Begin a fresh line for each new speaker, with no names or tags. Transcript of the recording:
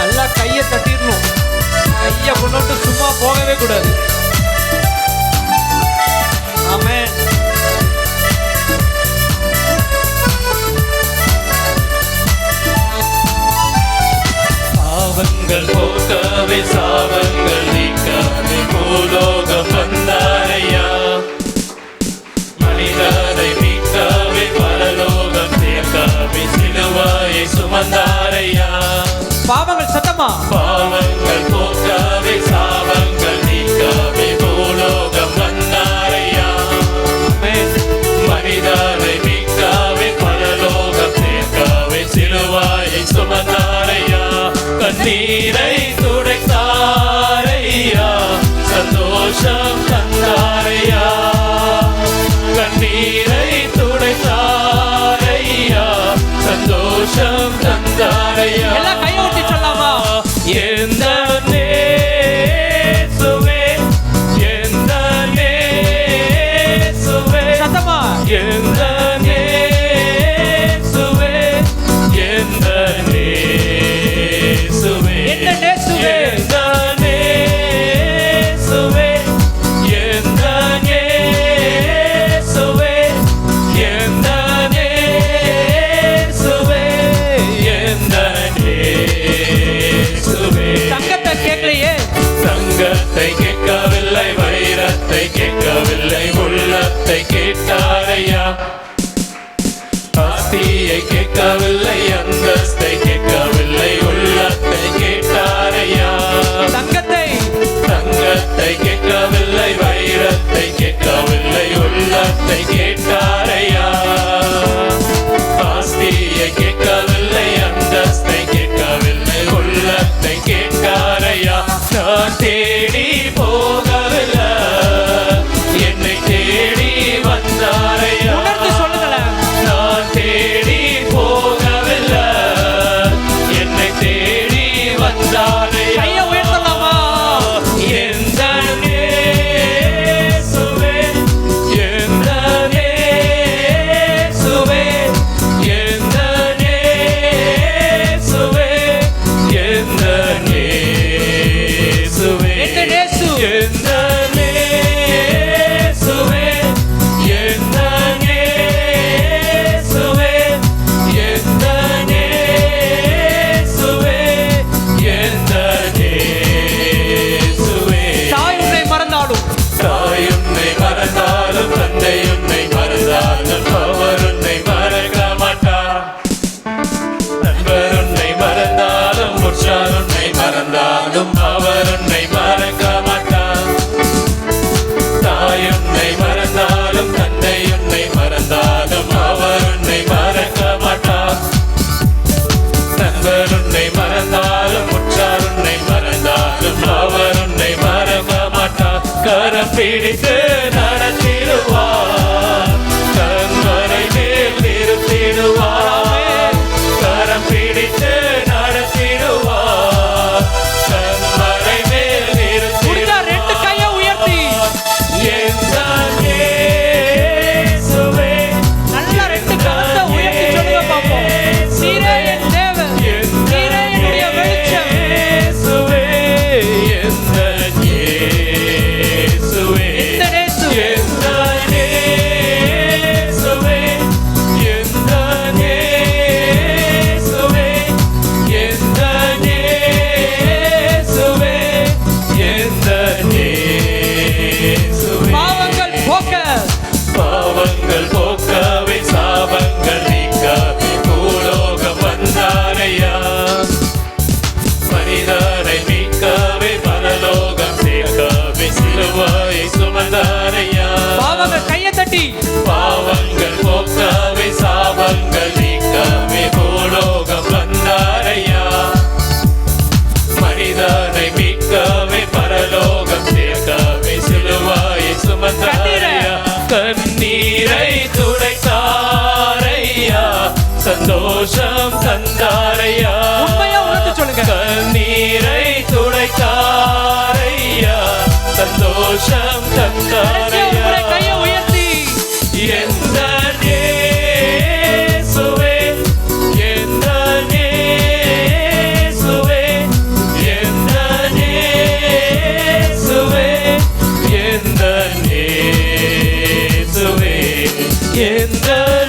நல்லா கையை தட்டிடணும். கையை கொண்டு சும்மா போகவே கூடாது. ஆமே
சாவங்கள் போக்காவே சாவங்கள் நீக்காவே போலோ.
பாவங்கள் சத்தமா?
பாவங்கள் போக்கவே சாபங்கள் நீக்கவே பூலோகம் வந்தாரையா? மனிதரை மீட்கவே பரலோகம் சேர்க்கவே சிலுவாயை சுமந்தாரையா? கண்ணீரை உள்ளத்தை கேட்கவில்லை வைரத்தை கேட்கவில்லை உள்ளத்தை கேட்டாரையா? ஆசையை கேட்கவில்லை அந்தஸ்தை அவர் உன்னை மறந்தாலும் உற்றார் உன்னை மறந்தாலும் அவர் உன்னை மறக்க மாட்டார். கரம் பிடித்து
பாவங்கள்
சந்தோஷம் தந்தாரையா?
உண்மையா உணர்ந்து சொல்லுங்க.
கண்ணீரை துடைத்தாரையா? சந்தோஷம் தந்தாரையா?
கையை உயர்த்தி.
எந்த in the